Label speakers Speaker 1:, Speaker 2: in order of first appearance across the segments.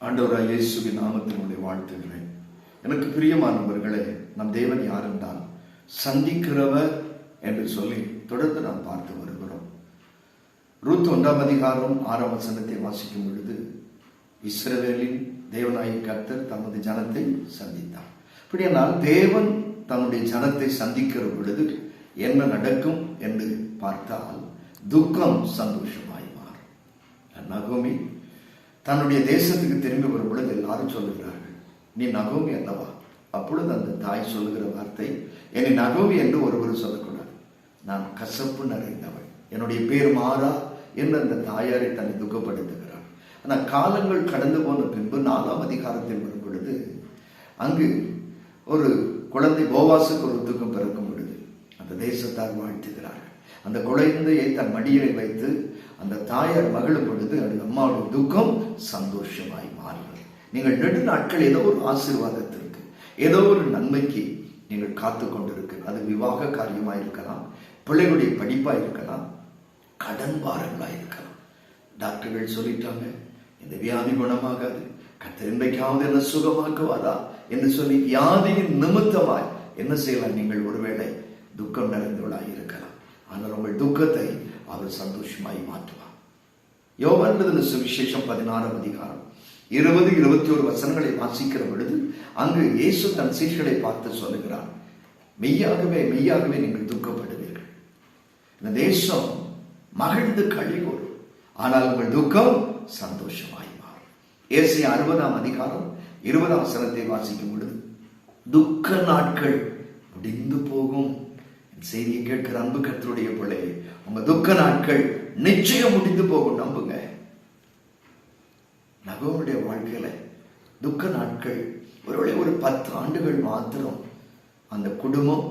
Speaker 1: ஆண்டவராய் இயேசுவின் நாமத்தினுடைய வாழ்த்துகிறேன் எனக்கு பிரியமானவர்களே நம் தேவன் யாருந்தான் சந்திக்கிறவர் என்று சொல்லி தொடர்ந்து நாம் பார்த்து வருகிறோம். ரூத் ஒன்றாம் அதிகாரம் ஆறாம் வசனத்தை வாசிக்கும் பொழுது இஸ்ரவேலின் தேவனாய் கர்த்தர் தமது ஜனத்தை சந்தித்தார். இப்படியானால் தேவன் தன்னுடைய ஜனத்தை சந்திக்கிற பொழுது என்ன நடக்கும் என்று பார்த்தால் துக்கம் சந்தோஷமாய் மாறும். நகோமி தன்னுடைய தேசத்துக்கு திரும்பி வரும் பொழுது எல்லாரும் சொல்லுகிறார்கள் நீ நகோமி அல்லவா? அப்பொழுது அந்த தாய் சொல்லுகிற வார்த்தை என்னை நகோமி என்று ஒருவர் சொல்லக்கூடாது. நான் கசப்பு நிறைந்தவள் என்னுடைய பேர் மாறா என்று அந்த தாயாரை தன்னை துக்கப்படுத்துகிறார் ஆனால் காலங்கள் கடந்து போன பின்பு நாலாம் அதிகாரத்தில் வரும் பொழுது அங்கு ஒரு குழந்தை போவாசுக்கு ஒரு துக்கம் பிறக்கும் பொழுது அந்த தேசத்தார் வாழ்த்துகிறார்கள். அந்த குழந்தையை தன் மடியிலே வைத்து அந்த தாயார் மகளும் பொழுது அந்த அம்மாவுடைய துக்கம் சந்தோஷமாய் மாறுகிறது. நீங்கள் நெடு நாட்கள் ஏதோ ஒரு ஆசீர்வாதத்திற்கு ஏதோ ஒரு நன்மைக்கு நீங்கள் காத்து கொண்டிருக்கு அது விவாக காரியமாக இருக்கலாம் பிள்ளைகளுடைய படிப்பாக இருக்கலாம் கடன் பாரங்களாக இருக்கலாம். டாக்டர்கள் சொல்லிட்டாங்க இந்த வியாதி குணமாகாது கத்தர் இன்றைக்காவது என்ன சுகமாக்குவாரா? என்று சொல்லி வியாதியின் நிமித்தமாய் என்ன செய்யலாம் நீங்கள் ஒருவேளை துக்கம் நிறைந்தவளாக இருக்கலாம். ஆனால் உங்கள் துக்கத்தை அவர் சந்தோஷமாய் மாற்றுவார். யோகான்பதின சுவிசேஷம் பதினாறாம் அதிகாரம். இருபது இருபத்தி ஒரு வசனங்களை வாசிக்கிற பொழுது அங்கு இயேசு தன் சீர்களை பார்த்து சொல்லுகிறார் மெய்யாகவே மெய்யாகவே நீங்கள் துக்கப்படுவீர்கள். இந்த தேசம் மகிழ்ந்து கழிகூறும் ஆனால் உங்கள் துக்கம் சந்தோஷமாய் மாறும். ஏசி அறுபதாம் அதிகாரம் இருபதாம் வசனத்தை வாசிக்கும் பொழுது துக்க நாட்கள் முடிந்து போகும். செய்தியை கேட்கிற அன்பு கத்தருடைய பிள்ளை உங்க துக்க நாட்கள் நிச்சயம் முடிந்து போகும் நம்புங்க. நகவனுடைய வாழ்க்கையில துக்க நாட்கள் ஒருவேளை ஒரு பத்து ஆண்டுகள் மாத்திரம் அந்த குடும்பம்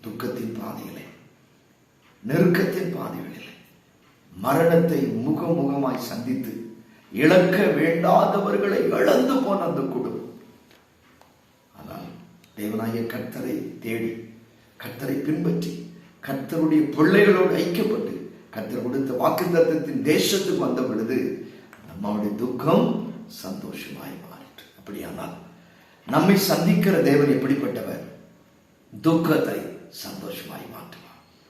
Speaker 1: துக்கத்தின் பாதையிலே நெருக்கத்தின் பாதைகளிலே மரணத்தை முகமுகமாய் சந்தித்து இழக்க வேண்டாதவர்களை இழந்து போன அந்த குடும்பம். ஆனால் தேவனாய கர்த்தரை தேடி கர்த்தரை பின்பற்றி கர்த்தருடைய பிள்ளைகளோடு ஐக்கியப்பட்டு கர்த்தர் கொடுத்த வாக்குத்தத்தின் தேசத்துக்கு வந்த பொழுது நம்மளுடைய துக்கம் சந்தோஷமாய் மாறிட்டு அப்படியானால் நம்மை சந்திக்கிற தேவன் எப்படிப்பட்டவர்? துக்கத்தை சந்தோஷமாய் மாற்றுவார்.